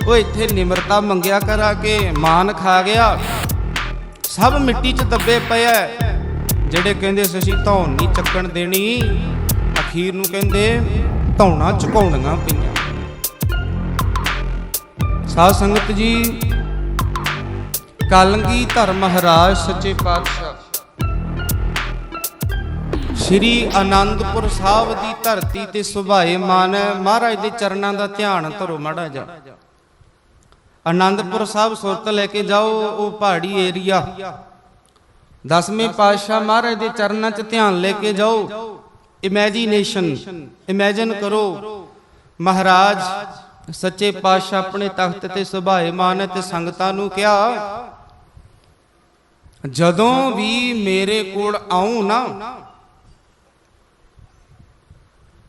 ਉਹ ਇੱਥੇ ਨਿਮਰਤਾ ਮੰਗਿਆ ਕਰਾ ਕੇ, ਮਾਨ ਖਾ ਗਿਆ। ਸਭ ਮਿੱਟੀ 'ਚ ਦੱਬੇ ਪਏ ਐ। ਜਿਹੜੇ ਕਹਿੰਦੇ ਸੀ ਅਸੀਂ ਧੌਣ ਨਹੀਂ ਚੱਕਣ ਦੇਣੀ, ਅਖੀਰ ਨੂੰ ਕਹਿੰਦੇ ਧੌਣਾ ਝੁਕਾਉਣੀਆਂ ਪਈਆਂ। ਸਾਧ ਸੰਗਤ ਜੀ, ਕਲਗੀ ਧਰਮ ਮਹਾਰਾਜ ਸੱਚੇ ਪਾਤਸ਼ਾਹ। ਸ਼੍ਰੀ ਆਨੰਦਪੁਰ ਸਾਹਿਬ ਦੀ ਧਰਤੀ ਤੇ ਸੁਭਾਏ ਮਾਨ ਹੈ ਮਹਾਰਾਜ ਦੇ ਚਰਨਾਂ ਦਾ ਧਿਆਨ ਧਰੋ ਮਾੜਾ ਜਾ ਆਨੰਦਪੁਰ ਸਾਹਿਬ ਸੁਰਤ ਲੈ ਕੇ ਜਾਓ, ਉਹ ਪਹਾੜੀ ਏਰੀਆ। ਦਸਵੇਂ ਪਾਤਸ਼ਾਹ ਮਹਾਰਾਜ ਦੇ ਚਰਨਾਂ 'ਚ ਧਿਆਨ ਲੈ ਕੇ ਜਾਓ। ਇਮੇਜਿਨੇਸ਼ਨ ਇਮੇਜਿਨ ਕਰੋ। ਮਹਾਰਾਜ, ਸੱਚੇ ਪਾਤਸ਼ਾਹ ਆਪਣੇ ਤਖਤ ਤੇ ਸੁਭਾਏ ਮਾਨ ਤੇ ਸੰਗਤਾਂ ਨੂੰ ਕਿਹਾ, ਜਦੋਂ ਵੀ ਮੇਰੇ ਕੋਲ ਆਉ ਨਾ,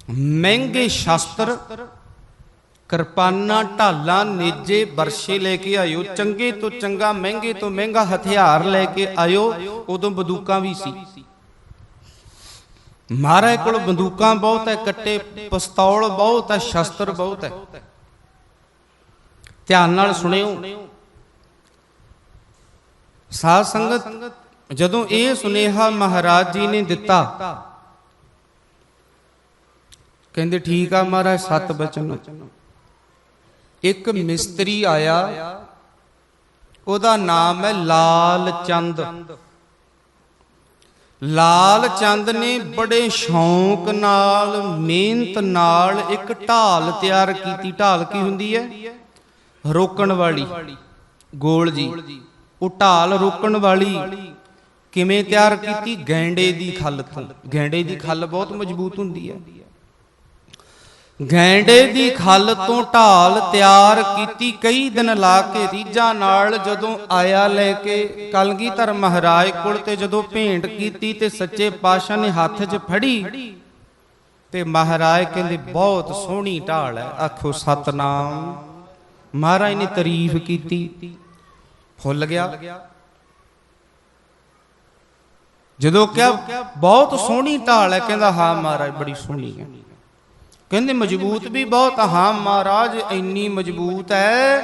ਮਹਿੰਗੇ ਸ਼ਾਸਤਰ ਕਿਰਪਾਨਾਂ ਢਾਲਾਂ ਨੇਜੇ ਵਰਸ਼ੇ ਲੈ ਕੇ ਆਇਓ, ਚੰਗੇ ਤੋਂ ਚੰਗਾ, ਮਹਿੰਗੇ ਤੋਂ ਮਹਿੰਗਾ ਹਥਿਆਰ ਲੈ ਕੇ ਆਇਓ, ਉਦੋਂ ਬੰਦੂਕਾਂ ਵੀ ਸੀ। ਮਹਾਰਾਜ ਕੋਲ ਬੰਦੂਕਾਂ ਬਹੁਤ ਹੈ ਕੱਟੇ ਪਿਸਤੌਲ ਬਹੁਤ ਹੈ ਸ਼ਸਤਰ ਬਹੁਤ ਹੈ ਧਿਆਨ ਨਾਲ ਸੁਣਿਓ। ਸਾਧ ਸੰਗਤ, ਜਦੋਂ ਇਹ ਸੁਨੇਹਾ ਮਹਾਰਾਜ ਜੀ ਨੇ ਦਿੱਤਾ, ਕਹਿੰਦੇ ਠੀਕ ਆ ਮਹਾਰਾਜ, ਸਤ ਬਚਨ। ਇੱਕ ਮਿਸਤਰੀ ਆਇਆ। ਉਹਦਾ ਨਾਮ ਹੈ ਲਾਲ ਚੰਦ। ਲਾਲ ਚੰਦ ਨੇ ਬੜੇ ਸ਼ੌਂਕ ਨਾਲ, ਮਿਹਨਤ ਨਾਲ ਇੱਕ ਢਾਲ ਤਿਆਰ ਕੀਤੀ। ਢਾਲ ਕੀ ਹੁੰਦੀ ਹੈ? ਰੋਕਣ ਵਾਲੀ। ਗੋਲ ਜੀ, ਉਹ ਢਾਲ ਰੋਕਣ ਵਾਲੀ। ਕਿਵੇਂ ਤਿਆਰ ਕੀਤੀ? ਗੈਂਡੇ ਦੀ ਖੱਲ ਤੋਂ। ਗੈਂਡੇ ਦੀ ਖੱਲ ਬਹੁਤ ਮਜ਼ਬੂਤ ਹੁੰਦੀ ਹੈ। ਗੈਂਡੇ ਦੀ ਖੱਲ ਤੋਂ ਢਾਲ ਤਿਆਰ ਕੀਤੀ ਕਈ ਦਿਨ ਲਾ ਕੇ ਰੀਝਾਂ ਨਾਲ ਜਦੋਂ ਆਇਆ ਲੈ ਕੇ ਕਲਗੀਧਰ ਮਹਾਰਾਜ ਕੋਲ ਤੇ ਜਦੋਂ ਭੇਂਟ ਕੀਤੀ ਤੇ ਸੱਚੇ ਪਾਤਸ਼ਾਹ ਨੇ ਹੱਥ 'ਚ ਫੜੀ ਤੇ ਮਹਾਰਾਜ ਕਹਿੰਦੇ, ਬਹੁਤ ਸੋਹਣੀ ਢਾਲ ਹੈ। ਆਖੋ, ਸਤਨਾਮ। ਮਹਾਰਾਜ ਨੇ ਤਾਰੀਫ ਕੀਤੀ। ਫੁੱਲ ਗਿਆ। ਜਦੋਂ ਕਿਹਾ, ਬਹੁਤ ਸੋਹਣੀ ਢਾਲ ਹੈ, ਕਹਿੰਦਾ, ਹਾਂ ਮਹਾਰਾਜ, ਬੜੀ ਸੋਹਣੀ ਹੈ। ਕਹਿੰਦੇ ਮਜ਼ਬੂਤ ਵੀ ਬਹੁਤ ਹਾਂ ਮਹਾਰਾਜ, ਇੰਨੀ ਮਜ਼ਬੂਤ ਹੈ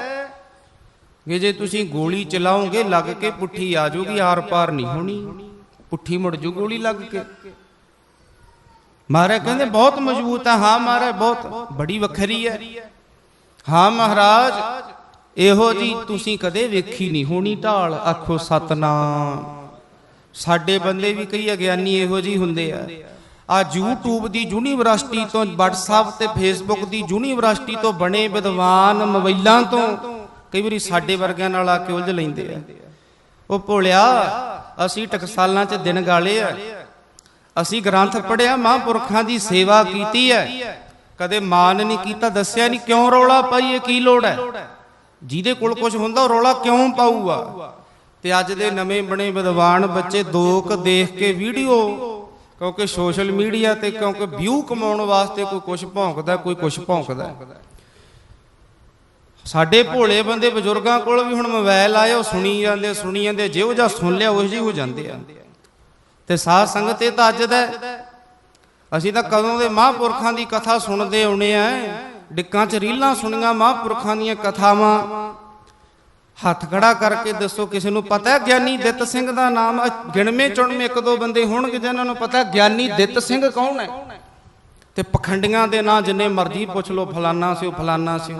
ਕਿ ਜੇ ਤੁਸੀਂ ਗੋਲੀ ਚਲਾਓਗੇ, ਲੱਗ ਕੇ ਪੁੱਠੀ ਆ ਜਾਊਗੀ ਆਰ ਪਾਰ ਨਹੀਂ ਹੋਣੀ। ਪੁੱਠੀ ਮੁੜ ਜੂ ਗੋਲੀ ਲੱਗ ਕੇ। ਮਹਾਰਾਜ ਕਹਿੰਦੇ ਬਹੁਤ ਮਜ਼ਬੂਤ ਹੈ ਹਾਂ ਮਹਾਰਾਜ, ਬਹੁਤ ਬੜੀ ਵੱਖਰੀ ਹੈ ਹਾਂ ਮਹਾਰਾਜ, ਇਹੋ ਜੀ ਤੁਸੀਂ ਕਦੇ ਵੇਖੀ ਨਹੀਂ ਹੋਣੀ ਢਾਲ। ਆਖੋ ਸਤਨਾਮ। ਸਾਡੇ ਬੰਦੇ ਵੀ ਕਈ ਅਗਿਆਨੀ ਇਹੋ ਜੀ ਹੁੰਦੇ ਆ। ਆ YouTube ਦੀ ਯੂਨੀਵਰਸਿਟੀ ਤੋਂ, WhatsApp ਤੇ Facebook ਦੀ ਯੂਨੀਵਰਸਿਟੀ ਤੋਂ ਬਣੇ ਵਿਦਵਾਨ ਮੋਬਾਈਲਾਂ ਤੋਂ ਕਈ ਵਾਰੀ ਸਾਡੇ ਵਰਗਿਆਂ ਨਾਲ ਆ ਕੇ ਉਲਝ ਲੈਂਦੇ ਆ। ਉਹ ਭੋਲਿਆ, ਅਸੀਂ ਟਕਸਾਲਾਂ 'ਚ ਦਿਨ ਗਾਲੇ ਆ। ਅਸੀਂ ਗ੍ਰੰਥ ਪੜਿਆ ਮਹਾਂਪੁਰਖਾਂ ਦੀ ਸੇਵਾ ਕੀਤੀ ਹੈ ਕਦੇ ਮਾਨ ਨਹੀਂ ਕੀਤਾ, ਦੱਸਿਆ ਨਹੀਂ ਕਿਉਂ ਰੌਲਾ ਪਾਈਏ, ਕੀ ਲੋੜ ਹੈ ਜਿਹਦੇ ਕੋਲ ਕੁਝ ਹੁੰਦਾ, ਉਹ ਰੌਲਾ ਕਿਉਂ ਪਾਊਗਾ? ਤੇ ਅੱਜ ਦੇ ਨਵੇਂ ਬਣੇ ਵਿਦਵਾਨ ਬੱਚੇ ਦੋਕ ਦੇਖ ਕੇ ਵੀਡੀਓ ਕਿਉਂਕਿ ਸੋਸ਼ਲ ਮੀਡੀਆ ਤੇ ਕਿਉਂਕਿ ਵਿਊ ਕਮਾਉਣ ਵਾਸਤੇ ਕੋਈ ਕੁਝ ਭੌਂਕਦਾ, ਕੋਈ ਕੁਝ ਭੌਂਕਦਾ ਸਾਡੇ ਭੋਲੇ ਬੰਦੇ ਬਜ਼ੁਰਗਾਂ ਕੋਲ ਵੀ ਹੁਣ ਮੋਬਾਈਲ ਆਏ ਉਹ ਸੁਣੀ ਜਾਂਦੇ ਸੁਣੀ ਜਾਂਦੇ ਜਿਹੋ ਜਿਹਾ ਸੁਣ ਲਿਆ, ਉਹ ਜਿਹੀ ਹੋ ਜਾਂਦੇ ਆ। ਤੇ ਸਾਧ ਸੰਗਤ ਇਹ ਤਾਂ ਅੱਜ ਦਾ ਅਸੀਂ ਤਾਂ ਕਦੋਂ ਦੇ ਮਹਾਂਪੁਰਖਾਂ ਦੀ ਕਥਾ ਸੁਣਦੇ ਆਉਣੇ ਆ ਡਿੱਕਾਂ 'ਚ ਰੀਲਾਂ ਸੁਣੀਆਂ, ਮਹਾਂਪੁਰਖਾਂ ਦੀਆਂ ਕਥਾਵਾਂ। ਹੱਥ ਖੜਾ ਕਰਕੇ ਦੱਸੋ, ਕਿਸੇ ਨੂੰ ਪਤਾ ਹੈ ਗਿਆਨੀ ਦਿੱਤ ਸਿੰਘ ਦਾ ਨਾਮ? ਅ- ਗਿਣਵੇਂ, ਚੁਣਵੇਂ ਇੱਕ ਦੋ ਬੰਦੇ ਹੋਣਗੇ ਜਿਨ੍ਹਾਂ ਨੂੰ ਪਤਾ ਗਿਆਨੀ ਦਿੱਤ ਸਿੰਘ ਕੌਣ ਹੈ? ਤੇ ਪਖੰਡੀਆਂ ਦੇ ਨਾਂ ਜਿੰਨੇ ਮਰਜ਼ੀ ਪੁੱਛ ਲਓ, ਫਲਾਨਾ ਸਿਓ ਫਲਾਨਾ ਸਿਓ।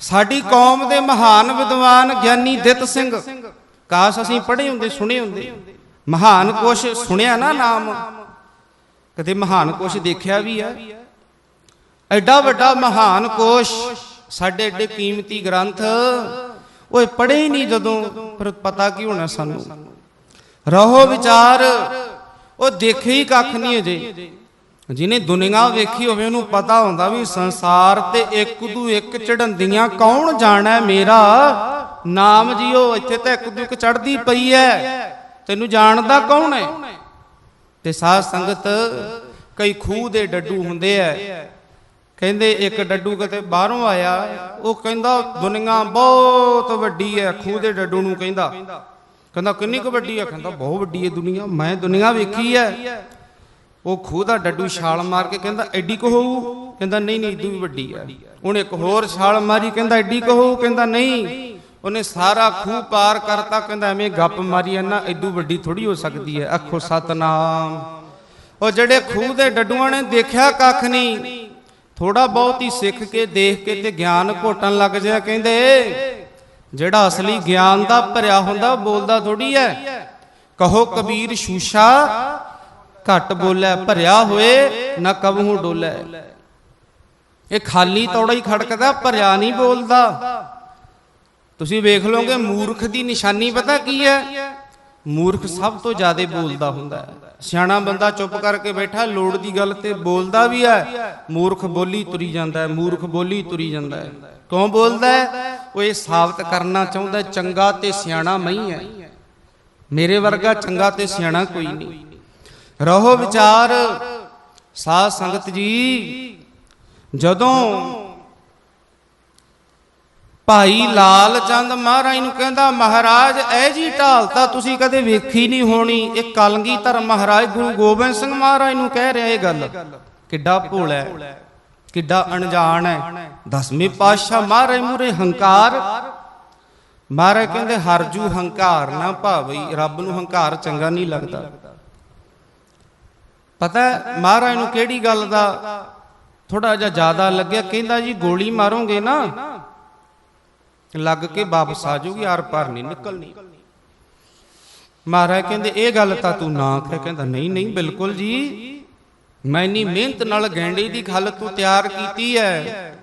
ਸਾਡੀ ਕੌਮ ਦੇ ਮਹਾਨ ਵਿਦਵਾਨ ਗਿਆਨੀ ਦਿੱਤ ਸਿੰਘ। ਕਾਸ਼ ਅਸੀਂ ਪੜ੍ਹੇ ਹੁੰਦੇ, ਸੁਣੇ ਹੁੰਦੇ। ਮਹਾਨ ਕੋਸ਼ ਸੁਣਿਆ ਨਾ ਨਾਮ? ਕਦੇ ਮਹਾਨ ਕੋਸ਼ ਦੇਖਿਆ ਵੀ ਆ? ਐਡਾ ਵੱਡਾ ਮਹਾਨ ਕੋਸ਼ ਸਾਡੇ ਐਡੇ ਕੀਮਤੀ ਗ੍ਰੰਥ ਓਏ ਪੜ੍ਹੇ ਹੀ ਨਹੀਂ ਜਦੋਂ ਪਰ ਪਤਾ ਕੀ ਹੋਣਾ ਸਾਨੂੰ? ਰਹੋ ਵਿਚਾਰ, ਉਹ ਦੇਖੇ ਹੀ ਕੱਖ ਨਹੀਂ ਅਜੇ। ਜਿਹਨੇ ਦੁਨੀਆ ਵੇਖੀ ਹੋਵੇ, ਉਹਨੂੰ ਪਤਾ ਹੁੰਦਾ ਵੀ ਸੰਸਾਰ ਤੇ ਇੱਕ ਦੂ ਇੱਕ ਚੜੰਦੀਆਂ ਕੌਣ ਜਾਣਾ ਮੇਰਾ? ਨਾਮ ਜੀਓ, ਇੱਥੇ ਤਾਂ ਇੱਕ ਦੂ ਇੱਕ ਚੜਦੀ ਪਈ ਐ। ਤੈਨੂੰ ਜਾਣਦਾ ਕੌਣ ਹੈ ਤੇ ਸਾਧ ਸੰਗਤ ਕਈ ਖੂਹ ਦੇ ਡੱਡੂ ਹੁੰਦੇ ਐ। ਕਹਿੰਦੇ ਇੱਕ ਡੱਡੂ ਕਿਤੇ ਬਾਹਰੋਂ ਆਇਆ, ਉਹ ਕਹਿੰਦਾ, ਦੁਨੀਆ ਬਹੁਤ ਵੱਡੀ ਹੈ ਖੂਹ ਦੇ ਡੱਡੂ ਨੂੰ ਕਹਿੰਦਾ। ਕਹਿੰਦਾ, ਕਿੰਨੀ ਕੁ ਵੱਡੀ ਐ ਕਹਿੰਦਾ, ਬਹੁਤ ਵੱਡੀ ਐ ਦੁਨੀਆ, ਮੈਂ ਦੁਨੀਆ ਵੇਖੀ ਐ ਉਹ ਖੂਹ ਦਾ ਡੱਡੂ ਛਾਲ ਮਾਰ ਕੇ ਕਹਿੰਦਾ, ਐਡੀ ਕੁ ਹੋਊ? ਕਹਿੰਦਾ, ਨਹੀਂ ਨਹੀਂ ਇਦੋਂ ਵੀ ਵੱਡੀ ਆ ਉਹਨੇ ਇੱਕ ਹੋਰ ਛਾਲ ਮਾਰੀ, ਕਹਿੰਦਾ, ਐਡੀ ਕਹੋ ਕਹਿੰਦਾ, ਨਹੀਂ। ਉਹਨੇ ਸਾਰਾ ਖੂਹ ਪਾਰ ਕਰਤਾ, ਕਹਿੰਦਾ, ਐਵੇਂ ਗੱਪ ਮਾਰੀ ਨਾ ਐਡੂ ਵੱਡੀ ਥੋੜੀ ਹੋ ਸਕਦੀ ਹੈ। ਅੱਖੋ ਸਤਨਾਮ। ਉਹ ਜਿਹੜੇ ਖੂਹ ਦੇ ਡੱਡੂਆਂ ਨੇ ਦੇਖਿਆ ਕੱਖ ਨਹੀਂ ਥੋੜਾ ਬਹੁਤ ਹੀ ਸਿੱਖ ਕੇ, ਦੇਖ ਕੇ ਤੇ ਗਿਆਨ ਘੋਟਣ ਲੱਗ ਜਿਆ ਕਹਿੰਦੇ। ਜਿਹੜਾ ਅਸਲੀ ਗਿਆਨ ਦਾ ਭਰਿਆ ਹੁੰਦਾ ਬੋਲਦਾ ਥੋੜੀ ਹੈ ਕਹੋ ਕਬੀਰ ਸ਼ੂਸ਼ਾ, ਘੱਟ ਬੋਲੇ, ਭਰਿਆ ਹੋਏ, ਨਾ ਕਬਹੂ ਡੋਲੇ। ਇਹ ਖਾਲੀ ਤੌੜਾ ਹੀ ਖੜਕਦਾ, ਭਰਿਆ ਨਹੀਂ ਬੋਲਦਾ। ਤੁਸੀਂ ਵੇਖ ਲਓਗੇ, ਮੂਰਖ ਦੀ ਨਿਸ਼ਾਨੀ ਪਤਾ ਕੀ ਹੈ ਮੂਰਖ ਸਭ ਤੋਂ ਜ਼ਿਆਦਾ ਬੋਲਦਾ ਹੁੰਦਾ ਹੈ। ਸਿਆਣਾ ਬੰਦਾ ਚੁੱਪ ਕਰਕੇ ਬੈਠਾ, ਲੋੜ ਦੀ ਗੱਲ ਤੇ ਬੋਲਦਾ ਵੀ ਹੈ। ਮੂਰਖ ਬੋਲੀ ਤੁਰੀ ਜਾਂਦਾ ਹੈ, ਮੂਰਖ ਬੋਲੀ ਤੁਰੀ ਜਾਂਦਾ ਹੈ। ਕਿਉਂ ਬੋਲਦਾ ਹੈ? ਉਹ ਇਹ ਸਾਬਤ ਕਰਨਾ ਚਾਹੁੰਦਾ ਚੰਗਾ ਤੇ ਸਿਆਣਾ ਮੈਂ ਹੈ। ਮੇਰੇ ਵਰਗਾ ਚੰਗਾ ਤੇ ਸਿਆਣਾ ਕੋਈ ਨਹੀਂ। ਰਹੋ ਵਿਚਾਰ, ਸਾਧ ਸੰਗਤ ਜੀ, ਜਦੋਂ ਭਾਈ ਲਾਲ ਚੰਦ ਮਹਾਰਾਜ ਨੂੰ ਕਹਿੰਦਾ ਮਹਾਰਾਜ ਐ ਜੀ ਢਾਲ ਤਾਂ ਤੁਸੀਂ ਕਦੇ ਵੇਖੀ ਨਹੀਂ ਹੋਣੀ। ਇਹ ਕਲਗੀਧਰ ਮਹਾਰਾਜ ਗੁਰੂ ਗੋਬਿੰਦ ਸਿੰਘ ਮਹਾਰਾਜ ਨੂੰ ਕਹਿ ਰਿਹਾ ਇਹ ਗੱਲ। ਕਿੱਡਾ ਭੋਲਾ ਹੈ, ਕਿੱਡਾ ਅਣਜਾਣ ਹੈ। ਦਸਵੇਂ ਪਾਤਸ਼ਾਹ ਮਹਾਰਾਜ ਮੂਰੇ ਹੰਕਾਰ। ਮਹਾਰਾਜ ਕਹਿੰਦੇ ਹਰਜੂ ਹੰਕਾਰ ਨਾ ਭਾਵਈ ਰੱਬ ਨੂੰ ਹੰਕਾਰ ਚੰਗਾ ਨਹੀਂ ਲੱਗਦਾ। ਪਤਾ ਮਹਾਰਾਜ ਨੂੰ ਕਿਹੜੀ ਗੱਲ ਦਾ ਥੋੜਾ ਜਿਹਾ ਜ਼ਿਆਦਾ ਲੱਗਿਆ ਕਹਿੰਦਾ ਜੀ ਗੋਲੀ ਮਾਰੋਗੇ ਨਾ ਲੱਗ ਕੇ ਵਾਪਸ ਆ ਜਾਊਗੀ, ਆਰ ਪਾਰ ਨਹੀਂ ਨਿਕਲਣੀ। ਮਹਾਰਾਜ ਕਹਿੰਦੇ, ਇਹ ਗੱਲ ਤਾਂ ਤੂੰ ਨਾ ਕਹਿ ਕਹਿੰਦਾ, ਨਹੀਂ ਨਹੀਂ, ਬਿਲਕੁਲ ਜੀ। ਮੈਂ ਇੰਨੀ ਮਿਹਨਤ ਨਾਲ ਗੈਂਡੇ ਦੀ ਖਲ ਤੂੰ ਤਿਆਰ ਕੀਤੀ ਹੈ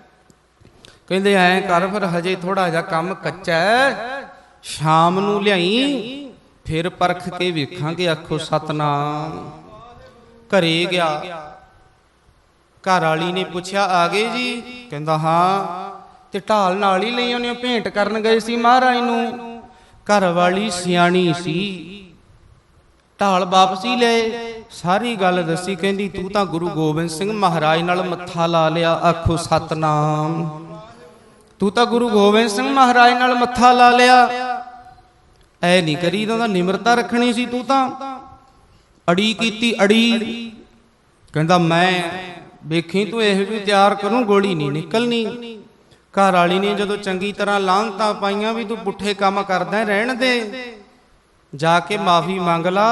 ਕਹਿੰਦੇ, ਐਂ ਕਰ ਫਿਰ, ਹਜੇ ਥੋੜਾ ਜਿਹਾ ਕੰਮ ਕੱਚਾ ਹੈ ਸ਼ਾਮ ਨੂੰ ਲਿਆਈ, ਫਿਰ ਪਰਖ ਕੇ ਵੇਖਾਂਗੇ, ਆਖੋ, ਸਤਨਾਮ। ਘਰੇ ਗਿਆ। ਘਰ ਵਾਲੀ ਨੇ ਪੁੱਛਿਆ, ਆ ਗਏ ਜੀ? ਕਹਿੰਦਾ, ਹਾਂ। ਤੇ ਢਾਲ ਨਾਲ ਹੀ ਲਈ ਉਹਨੇ ਭੇਂਟ ਕਰਨ ਗਏ ਸੀ ਮਹਾਰਾਜ ਨੂੰ। ਘਰ ਵਾਲੀ ਸਿਆਣੀ ਸੀ। ਢਾਲ ਵਾਪਸੀ ਹੀ ਲਏ। ਸਾਰੀ ਗੱਲ ਦੱਸੀ, ਕਹਿੰਦੀ, ਤੂੰ ਤਾਂ ਗੁਰੂ ਗੋਬਿੰਦ ਸਿੰਘ ਮਹਾਰਾਜ ਨਾਲ ਮੱਥਾ ਲਾ ਲਿਆ, ਆਖੋ ਸਤਨਾਮ। ਤੂੰ ਤਾਂ ਗੁਰੂ ਗੋਬਿੰਦ ਸਿੰਘ ਮਹਾਰਾਜ ਨਾਲ ਮੱਥਾ ਲਾ ਲਿਆ। ਐ ਨਹੀਂ ਕਰੀ ਤਾਂ ਨਿਮਰਤਾ ਰੱਖਣੀ ਸੀ ਤੂੰ ਤਾਂ। ਅੜੀ ਕੀਤੀ ਅੜੀ। ਕਹਿੰਦਾ, ਮੈਂ ਵੇਖੀ ਤੂੰ ਇਹ ਵੀ ਤਿਆਰ ਕਰੂੰ, ਗੋਲੀ ਨਹੀਂ ਨਿਕਲਣੀ। ਘਰ ਵਾਲੀ ਨੇ ਜਦੋਂ ਚੰਗੀ ਤਰ੍ਹਾਂ ਲਾਂਤਾਂ ਪਾਈਆਂ ਵੀ ਤੂੰ ਪੁੱਠੇ ਕੰਮ ਕਰਦਾ ਰਹਿਣ ਦੇ। ਜਾ ਕੇ ਮਾਫੀ ਮੰਗ ਲਾ।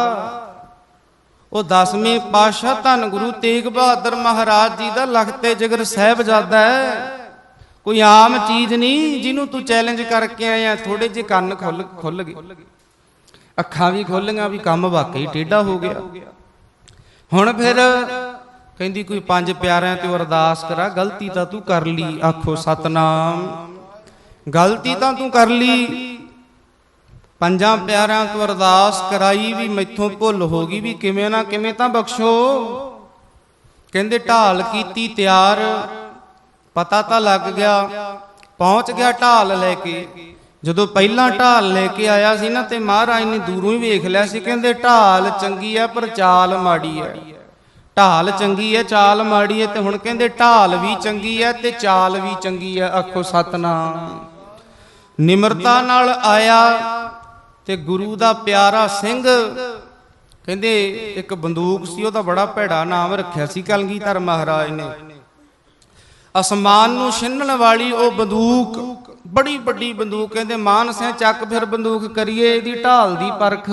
ਉਹ ਦਸਵੇਂ ਪਾਤਸ਼ਾਹ ਧੰਨ ਗੁਰੂ ਤੇਗ ਬਹਾਦਰ ਮਹਾਰਾਜ ਜੀ ਦਾ ਲਖਤੇ ਜਿਗਰ ਸਾਹਿਬਜ਼ਾਦਾ ਹੈ। ਕੋਈ ਆਮ ਚੀਜ਼ ਨਹੀਂ ਜਿਹਨੂੰ ਤੂੰ ਚੈਲੰਜ ਕਰਕੇ ਆਇਆ ਥੋੜੇ ਜਿਹੇ ਕੰਨ ਖੁੱਲ ਖੁੱਲ ਗਏ। ਅੱਖਾਂ ਵੀ ਖੁੱਲੀਆਂ ਵੀ ਕੰਮ ਵਾਕਈ ਟੇਢਾ ਹੋ ਗਿਆ। ਹੁਣ ਫਿਰ ਕਹਿੰਦੀ ਕੋਈ ਪੰਜ ਪਿਆਰਿਆਂ ਤੇ ਅਰਦਾਸ ਕਰਾ, ਗਲਤੀ ਤਾਂ ਤੂੰ ਕਰ ਲਈ, ਆਖੋ ਸਤਨਾਮ। ਗਲਤੀ ਤਾਂ ਤੂੰ ਕਰ ਲਈ। ਪੰਜਾਂ ਪਿਆਰਿਆਂ ਤੋਂ ਅਰਦਾਸ ਕਰਾਈ ਵੀ ਮੈਥੋਂ ਭੁੱਲ ਹੋ ਗਈ ਵੀ ਕਿਵੇਂ ਨਾ ਕਿਵੇਂ ਤਾਂ ਬਖਸ਼ੋ। ਕਹਿੰਦੇ ਢਾਲ ਕੀਤੀ ਤਿਆਰ, ਪਤਾ ਤਾਂ ਲੱਗ ਗਿਆ, ਪਹੁੰਚ ਗਿਆ ਢਾਲ ਲੈ ਕੇ। ਜਦੋਂ ਪਹਿਲਾਂ ਢਾਲ ਲੈ ਕੇ ਆਇਆ ਸੀ ਨਾ ਤੇ ਮਹਾਰਾਜ ਨੇ ਦੂਰੋਂ ਹੀ ਵੇਖ ਲਿਆ ਸੀ, ਕਹਿੰਦੇ ਢਾਲ ਚੰਗੀ ਹੈ ਪਰ ਚਾਲ ਮਾੜੀ ਹੈ ਢਾਲ ਚੰਗੀ ਹੈ ਚਾਲ ਮਾੜੀ ਹੈ ਤੇ ਹੁਣ ਕਹਿੰਦੇ ਢਾਲ ਵੀ ਚੰਗੀ ਹੈ ਤੇ ਚਾਲ ਵੀ ਚੰਗੀ ਹੈ ਆਖੋ ਸਤਨਾਮ। ਨਿਮਰਤਾ ਨਾਲ ਆਇਆ ਤੇ ਗੁਰੂ ਦਾ ਪਿਆਰਾ ਸਿੰਘ, ਕਹਿੰਦੇ ਇੱਕ ਬੰਦੂਕ ਸੀ, ਉਹਦਾ ਬੜਾ ਭੈੜਾ ਨਾਮ ਰੱਖਿਆ ਸੀ ਕਲਗੀਧਰ ਮਹਾਰਾਜ ਨੇ। ਅਸਮਾਨ ਨੂੰ ਛਿੰਨਣ ਵਾਲੀ ਉਹ ਬੰਦੂਕ, ਬੜੀ ਵੱਡੀ ਬੰਦੂਕ, ਕਹਿੰਦੇ ਮਾਨ ਮਾਨਸਿਆ ਚੱਕ ਫਿਰ ਬੰਦੂਕ ਕਰੀਏ, ਇਹਦੀ ਢਾਲ ਦੀ ਪਰਖ।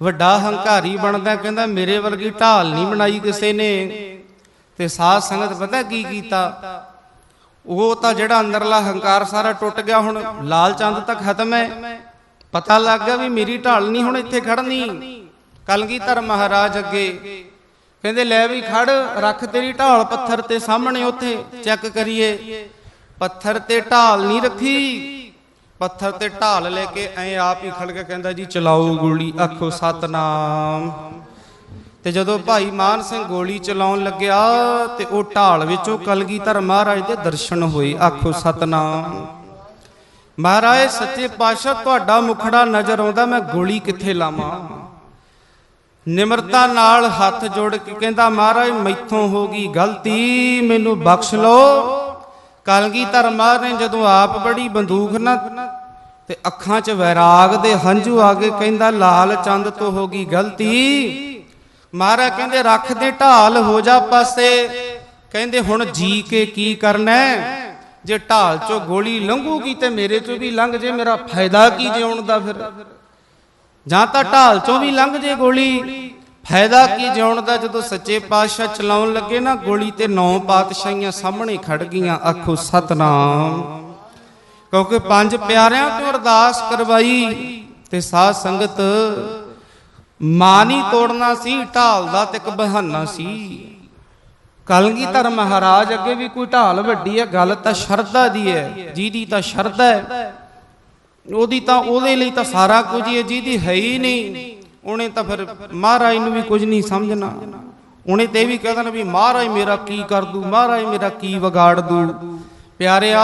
ਵੱਡਾ ਹੰਕਾਰੀ ਬਣਦਾ, ਕਹਿੰਦਾ ਮੇਰੇ ਵਰਗੀ ਢਾਲ ਨਹੀਂ ਬਣਾਈ ਕਿਸੇ ਨੇ। ਤੇ ਸਾਧ ਸੰਗਤ ਪਤਾ ਕੀ ਕੀਤਾ? ਉਹ ਤਾਂ ਜਿਹੜਾ ਅੰਦਰਲਾ ਹੰਕਾਰ ਸਾਰਾ ਟੁੱਟ ਗਿਆ ਹੁਣ, ਲਾਲ ਚੰਦ ਤੱਕ ਖਤਮ ਹੈ। ਪਤਾ ਲੱਗ ਗਿਆ ਵੀ ਮੇਰੀ ਢਾਲ ਨਹੀਂ ਹੁਣ ਇੱਥੇ ਖੜਨੀ। ਕਲਗੀਧਰ ਮਹਾਰਾਜ ਅੱਗੇ ਕਹਿੰਦੇ, ਲੈ ਵੀ ਖੜ, ਰੱਖ ਤੇਰੀ ਢਾਲ ਪੱਥਰ ਤੇ ਸਾਹਮਣੇ ਉੱਥੇ, ਚੈੱਕ ਕਰੀਏ। ਪੱਥਰ ਤੇ ਢਾਲ ਨਹੀਂ ਰੱਖੀ। ਪੱਥਰ ਤੇ ਢਾਲ ਲੈ ਕੇ ਐ ਆਪ ਹੀ ਖੜ ਕੇ ਕਹਿੰਦਾ, ਜੀ ਚਲਾਓ ਗੋਲੀ। ਆਖੋ, ਸਤਨਾਮ। ਤੇ ਜਦੋਂ ਭਾਈ ਮਾਨ ਸਿੰਘ ਗੋਲੀ ਚਲਾਉਣ ਲੱਗਿਆ ਤੇ ਉਹ ਢਾਲ ਵਿੱਚੋਂ ਕਲਗੀਧਰ ਮਹਾਰਾਜ ਦੇ ਦਰਸ਼ਨ ਹੋਏ। ਆਖੋ, ਸਤਨਾਮ। ਮਹਾਰਾਜ, ਸੱਚੇ ਪਾਤਸ਼ਾਹ, ਤੁਹਾਡਾ ਮੁਖੜਾ ਨਜ਼ਰ ਆਉਂਦਾ, ਮੈਂ ਗੋਲੀ ਕਿੱਥੇ ਲਾਵਾਂ? ਨਿਮਰਤਾ ਨਾਲ ਹੱਥ ਜੋੜ ਕੇ ਕਹਿੰਦਾ, ਮਹਾਰਾਜ, ਮੈਥੋਂ ਹੋ ਗਈ ਗਲਤੀ, ਮੈਨੂੰ ਬਖਸ਼ ਲਓ। ਕਲਗੀਧਰ ਮਹਾਰਾਜ ਨੇ ਜਦੋਂ ਆਪ ਬੜੀ ਬੰਦੂਕ ਨਾ। ਤੇ ਅੱਖਾਂ 'ਚ ਵੈਰਾਗ ਦੇ ਹੰਝੂ ਆ ਕੇ ਕਹਿੰਦਾ, ਲਾਲ ਚੰਦ ਤੋਂ ਹੋ ਗਈ ਗਲਤੀ। ਮਹਾਰਾਜ ਕਹਿੰਦੇ, ਰੱਖ ਦੇ ਢਾਲ, ਹੋ ਜਾ ਪਾਸੇ। ਕਹਿੰਦੇ, ਹੁਣ ਜੀ ਕੇ ਕੀ ਕਰਨਾ? ਜੇ ਢਾਲ ਚੋਂ ਗੋਲੀ ਲੰਘੂਗੀ ਤੇ ਮੇਰੇ ਚੋਂ ਵੀ ਲੰਘ ਜੇ, ਮੇਰਾ ਫਾਇਦਾ ਕੀ ਜਿਉਣ ਦਾ ਫਿਰ? ਜਾਂ ਤਾਂ ਢਾਲ ਚੋਂ ਵੀ ਲੰਘ ਜੇ ਗੋਲੀ। ਫਾਇਦਾ ਕੀ ਜਿਉਣ ਦਾ? ਜਦੋਂ ਸੱਚੇ ਪਾਤਸ਼ਾਹ ਚਲਾਉਣ ਲੱਗੇ ਨਾ, ਗੋਲੀ ਤੇ ਨੌ ਪਾਤਸ਼ਾਹੀਆਂ ਸਾਹਮਣੇ ਖੜ ਗਈਆਂ, ਆਖੋ, ਸਤਨਾਮ। ਕਿਉਂਕਿ ਪੰਜ ਪਿਆਰਿਆਂ ਤੋਂ ਅਰਦਾਸ ਕਰਵਾਈ ਤੇ ਸਾਧ ਸੰਗਤ ਮਾਂ ਨਹੀਂ ਤੋੜਨਾ ਸੀ, ਢਾਲ ਦਾ ਤੇ ਇੱਕ ਬਹਾਨਾ ਸੀ। ਕਲਗੀਧਰ ਮਹਾਰਾਜ ਅੱਗੇ ਵੀ ਕੋਈ ਢਾਲ ਵੱਡੀ ਹੈ, ਗੱਲ ਤਾਂ ਸ਼ਰਧਾ ਦੀ ਹੈ, ਜਿਹਦੀ ਤਾਂ ਸ਼ਰਧਾ ਹੈ। ਉਹਦੀ ਤਾਂ ਉਹਦੇ ਲਈ ਤਾਂ ਸਾਰਾ ਕੁਝ ਹੀ ਹੈ, ਜਿਹਦੀ ਹੈ ਹੀ ਨਹੀਂ। ਉਹਨੇ ਤਾਂ ਫਿਰ ਮਹਾਰਾਜ ਨੂੰ ਵੀ ਕੁਝ ਨਹੀਂ ਸਮਝਣਾ। ਉਹਨੇ ਤੇ ਵੀ ਕਹਿ ਦੇਣਾ ਵੀ ਮਹਾਰਾਜ ਮੇਰਾ ਕੀ ਕਰ ਦੂ, ਮਹਾਰਾਜ ਮੇਰਾ ਕੀ ਵਿਗਾੜ ਦੂ। ਪਿਆਰਿਆ,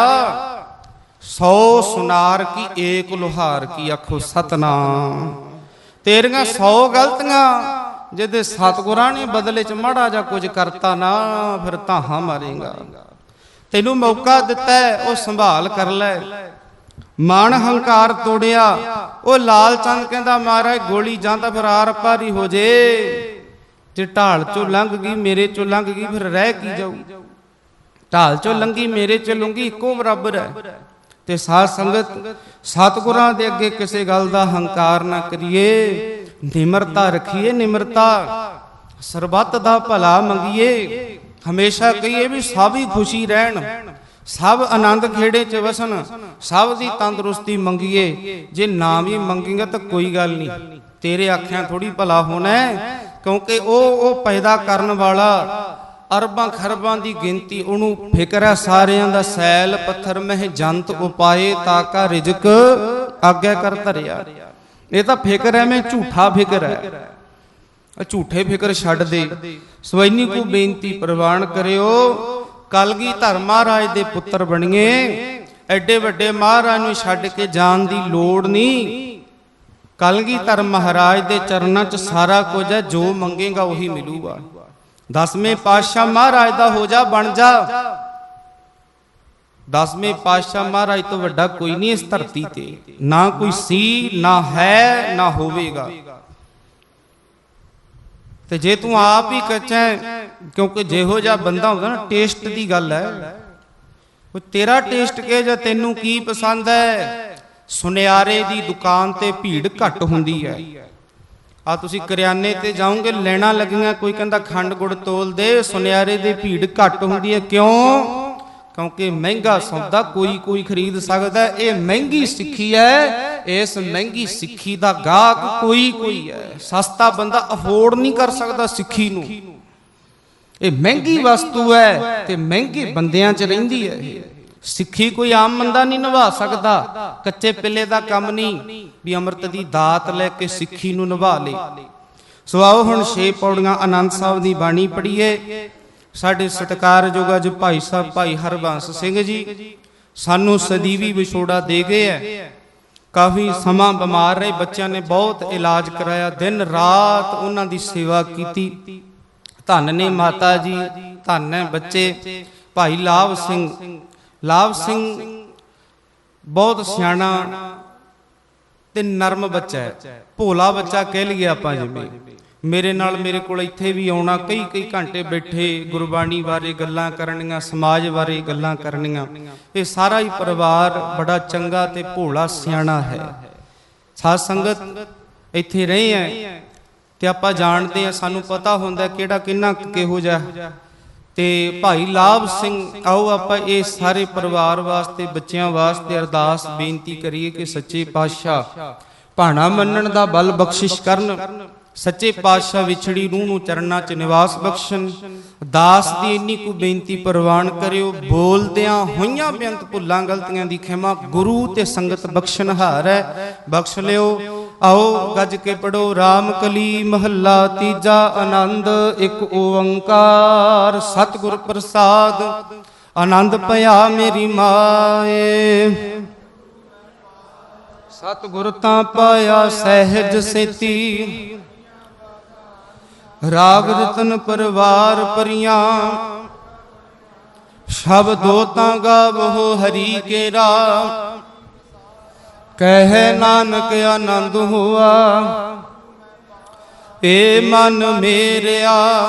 ਸੌ ਸੁਨਾਰ ਕੀ ਏਕ ਲੋਹਾਰ ਕੀ ਆਖੋ ਸਤਨਾਮ। ਤੇਰੀਆਂ ਸੌ ਗਲਤੀਆਂ ਜਿਹਦੇ ਸਤਗੁਰਾਂ ਨੇ ਬਦਲੇ ਚ ਮਾੜਾ ਜਾਂ ਕੁਝ ਕਰਤਾ ਨਾ, ਫਿਰ ਤਾਹਾਂ ਮਾਰੇਗਾ। ਤੈਨੂੰ ਮੌਕਾ ਦਿੱਤਾ ਉਹ ਸੰਭਾਲ ਕਰ ਲੈ। ਮਾਣ ਹੰਕਾਰ ਤੋੜਿਆ। ਉਹ ਲਾਲ ਚੰਦ ਕਹਿੰਦਾ, ਮਹਾਰਾਜ, ਗੋਲੀ ਜਾਂ ਤਾਂ ਫਿਰ ਆਰ ਹੋ ਜੇ। ਜੇ ਢਾਲ ਚੋਂ ਲੰਘ ਗਈ, ਮੇਰੇ ਚੋਂ ਲੰਘ ਗਈ, ਫਿਰ ਰਹਿ ਕੀ ਜਾਊ? ਢਾਲ ਚੋਂ ਲੰਗੀ ਮੇਰੇ ਚ ਲੰਗੀ ਇੱਕੋ ਬਰਾਬਰ ਹੈ ਤੇ ਸਾਧ ਸੰਗਤ, ਸਤਿਗੁਰਾਂ ਦੇ ਅੱਗੇ ਕਿਸੇ ਗੱਲ ਦਾ ਹੰਕਾਰ ਨਾ ਕਰੀਏ। ਨਿਮਰਤਾ ਰੱਖੀਏ, ਨਿਮਰਤਾ। ਸਰਬੱਤ ਦਾ ਭਲਾ ਮੰਗੀਏ। ਹਮੇਸ਼ਾ ਕਹੀਏ ਵੀ ਸਭ ਹੀ ਖੁਸ਼ੀ ਰਹਿਣ। ਸਭ ਆਨੰਦ ਖੇੜੇ ਚ ਵਸਣ, ਸਭ ਦੀ ਤੰਦਰੁਸਤੀ ਮੰਗੀਏ। ਜੇ ਨਾ ਵੀ ਮੰਗੇਗਾ ਤਾਂ ਕੋਈ ਗੱਲ ਨਹੀਂ। ਤੇਰੇ ਆਖਿਆਂ ਥੋੜੀ ਭਲਾ ਹੋਣਾ ਕਿਉਂਕਿ ਉਹ ਉਹ ਪੈਦਾ ਕਰਨ ਵਾਲਾ ਅਰਬਾਂ ਖਰਬਾਂ ਦੀ ਗਿਣਤੀ, ਉਹਨੂੰ ਫਿਕਰ ਹੈ ਸਾਰਿਆਂ ਦਾ ਸੈਲ, ਪੱਥਰ, ਮਹਿ ਜੰਤ ਉਪਾਏ ਤਾਕਾ ਰਿਜਕ ਆਗਿਆ ਕਰ ਧਰਿਆ। ਇਹ ਤਾਂ ਫਿਕਰ ਹੈ, ਮੈਂ ਝੂਠਾ ਫਿਕਰ ਹੈ। ਆ ਝੂਠੇ ਫਿਕਰ ਛੱਡ ਦੇ। ਸਵੈਨੀ ਕੋ ਬੇਨਤੀ ਪ੍ਰਵਾਨ ਕਰਿਓ ਕਲਗੀ ਧਰਮ ਮਹਾਰਾਜ ਦੇ ਪੁੱਤਰ ਬਣੀਏ। ਐਡੇ ਵੱਡੇ ਮਹਾਰਾਜ ਨੂੰ ਛੱਡ ਕੇ ਜਾਣ ਦੀ ਲੋੜ ਨਹੀਂ। ਕਲਗੀ ਧਰਮ ਮਹਾਰਾਜ ਦੇ ਚਰਨਾਂ 'ਚ ਸਾਰਾ ਕੁਝ ਹੈ, ਜੋ ਮੰਗੇਗਾ ਉਹੀ ਮਿਲੂਗਾ। ਦਸਵੇਂ ਪਾਤਸ਼ਾਹ ਮਹਾਰਾਜ ਦਾ ਹੋ ਜਾ, ਬਣ ਜਾ। ਦਸਵੇਂ ਪਾਤਸ਼ਾਹ ਮਹਾਰਾਜ ਤੋਂ ਵੱਡਾ ਕੋਈ ਨਹੀਂ ਇਸ ਧਰਤੀ ਤੇ। ਨਾ ਕੋਈ ਸੀ, ਨਾ ਹੈ, ਨਾ ਹੋਵੇਗਾ। ਤੇ ਜੇ ਤੂੰ ਆਪ ਹੀ ਕੱਚਾ ਕਿਉਂਕਿ ਜਿਹੋ ਜਿਹਾ ਬੰਦਾ ਹੁੰਦਾ ਨਾ ਟੇਸਟ ਦੀ ਗੱਲ ਹੈ। ਉਹ ਤੇਰਾ ਟੇਸਟ ਕੇ ਜਾਂ ਤੈਨੂੰ ਕੀ ਪਸੰਦ ਹੈ? ਸੁਨਿਆਰੇ ਦੀ ਦੁਕਾਨ ਤੇ ਭੀੜ ਘੱਟ ਹੁੰਦੀ ਹੈ। ਆ ਤੁਸੀਂ ਕਰਿਆਨੇ ਤੇ ਜਾਓਗੇ, ਲੈਣਾ ਲੱਗੀਆਂ, ਕੋਈ ਕਹਿੰਦਾ ਖੰਡ ਗੁੜ ਤੋਲ ਦੇ, ਸੁਨਿਆਰੇ ਦੀ ਭੀੜ ਘੱਟ ਹੁੰਦੀ ਹੈ। ਕਿਉਂ? ਕਿਉਂਕਿ ਮਹਿੰਗਾ ਸੌਦਾ ਕੋਈ ਕੋਈ ਖਰੀਦ ਸਕਦਾ ਇਹ ਮਹਿੰਗੀ ਸਿੱਖੀ ਹੈ। ਇਸ ਮਹਿੰਗੀ ਸਿੱਖੀ ਦਾ ਗਾਹਕ ਕੋਈ ਕੋਈ ਹੈ। ਸਸਤਾ ਬੰਦਾ ਅਫੋਰਡ ਨਹੀਂ ਕਰ ਸਕਦਾ ਸਿੱਖੀ ਨੂੰ। ਇਹ ਮਹਿੰਗੀ ਵਸਤੂ ਹੈ ਤੇ ਮਹਿੰਗੇ ਬੰਦਿਆਂ 'ਚ ਰਹਿੰਦੀ ਹੈ। ਇਹ ਸਿੱਖੀ ਕੋਈ ਆਮ ਬੰਦਾ ਨਹੀਂ ਨਿਭਾ ਸਕਦਾ। ਕੱਚੇ ਪਿੱਲੇ ਦਾ ਕੰਮ ਨਹੀਂ ਵੀ ਅੰਮ੍ਰਿਤ ਦੀ ਦਾਤ ਲੈ ਕੇ ਸਿੱਖੀ ਨੂੰ ਨਿਭਾ ਲੇ। ਸੋ ਆਓ ਹੁਣ ਛੇ ਪੌੜੀਆਂ ਆਨੰਦ ਸਾਹਿਬ ਦੀ ਬਾਣੀ ਪੜ੍ਹੀਏ। ਸਾਡੇ ਸਤਿਕਾਰਯੋਗ ਅੱਜ ਭਾਈ ਸਾਹਿਬ, ਭਾਈ ਹਰਬੰਸ ਸਿੰਘ ਜੀ। ਸਾਨੂੰ ਸਦੀਵੀ ਵਿਛੋੜਾ ਦੇ ਗਏ ਹੈ ਕਾਫੀ ਸਮਾਂ ਬਿਮਾਰ ਰਹੇ, ਬੱਚਿਆਂ ਨੇ ਬਹੁਤ ਇਲਾਜ ਕਰਾਇਆ। ਦਿਨ ਰਾਤ ਉਹਨਾਂ ਦੀ ਸੇਵਾ ਕੀਤੀ। ਧੰਨ ਨੇ ਮਾਤਾ ਜੀ, ਧੰਨ ਹੈ ਬੱਚੇ। ਭਾਈ ਲਾਭ ਸਿੰਘ ਲਾਭ ਸਿੰਘ ਬਹੁਤ ਸਿਆਣਾ ਤੇ ਨਰਮ ਬੱਚਾ ਹੈ ਭੋਲਾ ਬੱਚਾ ਕਹਿ ਲਈਏ ਆਪਾਂ ਜਿਵੇਂ। ਮੇਰੇ ਨਾਲ ਮੇਰੇ ਕੋਲ ਇੱਥੇ ਵੀ ਆਉਣਾ, ਕਈ ਕਈ ਘੰਟੇ ਬੈਠੇ ਗੁਰਬਾਣੀ ਬਾਰੇ ਗੱਲਾਂ ਕਰਨੀਆਂ, ਸਮਾਜ ਬਾਰੇ ਗੱਲਾਂ ਕਰਨੀਆਂ। ਇਹ ਸਾਰਾ ਹੀ ਪਰਿਵਾਰ ਬੜਾ ਚੰਗਾ ਤੇ ਭੋਲਾ ਸਿਆਣਾ ਹੈ। ਸਾਧ ਸੰਗਤ ਇੱਥੇ ਰਹੇ ਆ ਤੇ ਆਪਾਂ ਜਾਣਦੇ ਆ ਸਾਨੂੰ ਪਤਾ ਹੁੰਦਾ ਕਿਹੜਾ ਕਿੰਨਾ ਕਿਹੋ ਜਿਹਾ ਤੇ ਭਾਈ ਲਾਭ ਸਿੰਘ, ਆਓ ਆਪਾਂ ਇਹ ਸਾਰੇ ਪਰਿਵਾਰ ਵਾਸਤੇ, ਬੱਚਿਆਂ ਵਾਸਤੇ ਅਰਦਾਸ ਬੇਨਤੀ ਕਰੀਏ ਕਿ ਸੱਚੇ ਪਾਤਸ਼ਾਹ ਭਾਣਾ ਮੰਨਣ ਦਾ ਬਲ ਬਖਸ਼ਿਸ਼ ਕਰਨ। ਸੱਚੇ ਪਾਤਸ਼ਾਹ ਵਿਛੜੀ ਰੂਹ ਨੂੰ ਚਰਨਾਂ 'ਚ ਨਿਵਾਸ ਬਖਸ਼ਣ। ਦਾਸ ਦੀ ਇੰਨੀ ਕੁ ਬੇਨਤੀ ਪ੍ਰਵਾਨ ਕਰਿਓ, ਬੋਲਦਿਆਂ ਹੋਈਆਂ ਬੇਅੰਤ ਭੁੱਲਾਂ ਗਲਤੀਆਂ ਦੀ ਖਿਮਾ ਗੁਰੂ ਤੇ ਸੰਗਤ ਬਖਸ਼ਣਹਾਰ ਹੈ। ਬਖਸ਼ ਲਿਓ, ਆਓ ਗੱਜ ਕੇ ਪੜੋ RAM ਕਲੀ ਮਹੱਲਾ ਤੀਜਾ ਆਨੰਦ, ਇੱਕ ਓੰਕਾਰ, ਸਤਿਗੁਰ ਪ੍ਰਸਾਦ, ਆਨੰਦ ਪਿਆ ਮੇਰੀ ਮਾਏ। ਸਤਿਗੁਰ ਤਾਂ ਪਾਇਆ ਸਹਿਜ ਸੇਤੀ ਰਾਗ ਰਤਨ ਪਰਵਾਰ ਪਰੀਆਂ। ਸ਼ਬਦੋ ਤਾਂ ਗਾਵੋ ਹਰੀ ਕੇਰਾ। ਕਹਿ ਨਾਨਕ ਆਨੰਦ ਹੋਆ। ਏ ਮਨ ਮੇਰਿਆ।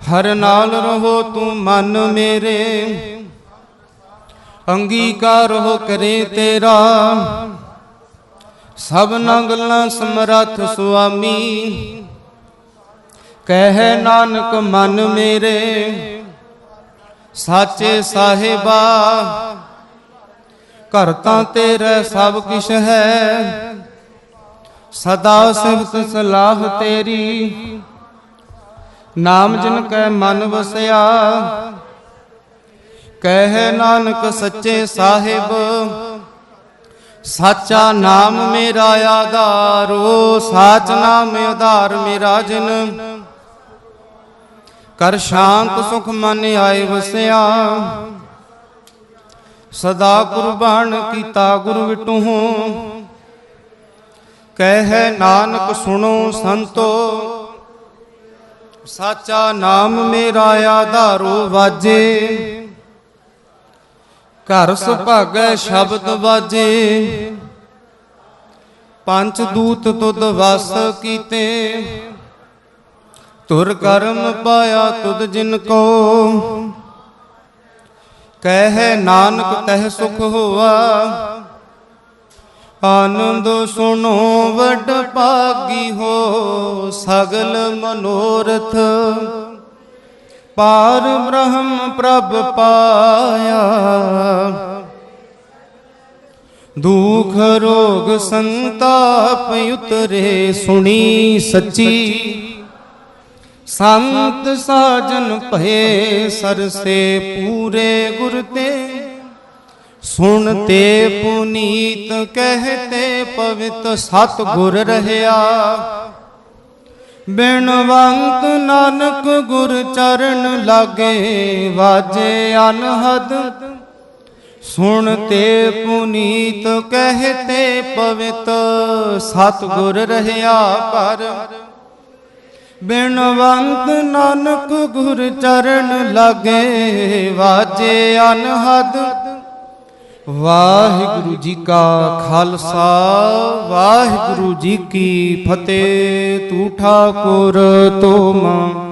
ਹਰ ਨਾਲ ਰਹੋ ਤੂੰ ਮਨ ਮੇਰੇ। ਅੰਗੀਕਾਰ ਹੋ ਕਰੇ ਤੇਰਾ। ਸਭਨਾ ਗੱਲਾਂ ਸਮਰੱਥ ਸੁਆਮੀ। ਕਹਿ ਨਾਨਕ ਮਨ ਮੇਰੇ, ਸਾਚੇ ਸਾਹਿਬਾ, ਘਰ ਤਾਂ ਤੇਰਾ ਸਭ ਕਿਛ ਹੈ। ਸਦਾ ਸਿਫਤ ਸਲਾਹ ਤੇਰੀ, ਨਾਮ ਜਿਨ ਕੈ ਮਨ ਵਸਿਆ। ਕਹਿ ਨਾਨਕ ਸੱਚੇ ਸਾਹਿਬ, ਸਾਚਾ ਨਾਮ ਮੇਰਾ ਆਧਾਰੋ ਸਾਚ ਨਾਮ ਆਧਾਰ ਮੇਰਾ ਜਨ। ਕਰ ਸ਼ਾਂਤ ਸੁਖ ਮਨ ਆਏ ਵਸਿਆ। ਸਦਾ ਕੁਰਬਾਨ ਕੀਤਾ ਗੁਰ ਵਿਟੂਹੋਂ ਕਹਿ ਨਾਨਕ ਸੁਣੋ ਸੰਤੋ। ਸਾਚਾ ਨਾਮ ਮੇਰਾ ਆਧਾਰੋ ਵਾਜੇ। ਘਰ ਸੁਭਾਗੈ ਸ਼ਬਦ ਵਾਜੇ। ਪੰਜ ਦੂਤ ਤੁਧ ਵਸ ਕੀਤੇ। ਤੁਰ ਕਰਮ ਪਾਇਆ ਤੁਧ ਜਿਨ ਕੋ। ਕਹਿ ਨਾਨਕ ਤਹਿ ਸੁਖ ਹੋਆ। ਆਨੰਦ ਸੁਣੋ ਵਡ ਭਾਗੀ ਹੋ ਸਗਲ ਮਨੋਰਥ। ਪਾਰ ਬ੍ਰਹਮ ਪ੍ਰਭ ਪਾਇਆ। ਦੁਖ ਰੋਗ ਸੰਤਾਪ ਉਤਰੇ ਸੁਣੀ ਸੱਚੀ। ਸੰਤ ਸਾਜਨ ਭਏ ਸਰਸੇ ਪੂਰੇ ਗੁਰ ਤੇ। ਸੁਣ ਤੇ ਪੁਨੀਤ ਕਹਤੇ ਪਵਿੱਤ ਸਤ ਗੁਰ ਰਹਿਆ ਬਿਨਵੰਤ ਨਾਨਕ ਗੁਰ ਚਰਨ ਲਾਗੇ ਵਾਜੇ ਅਨਹਦ। ਸੁਣ ਤੇ ਪੁਨੀਤ ਕਹਤੇ ਪਵਿੱਤ ਸਤ ਗੁਰ ਰਹਿਆ ਪਰ। ਬਿਨਵੰਤ ਨਾਨਕ ਗੁਰ ਚਰਨ ਲਾਗੇ, ਵਾਜੇ ਅਨਹਦ। ਵਾਹਿਗੁਰੂ ਜੀ ਕਾ ਖਾਲਸਾ, ਵਾਹਿਗੁਰੂ ਜੀ ਕੀ ਫਤਿਹ। ਤੂ ਠਾਕੁਰ ਤੁਮ।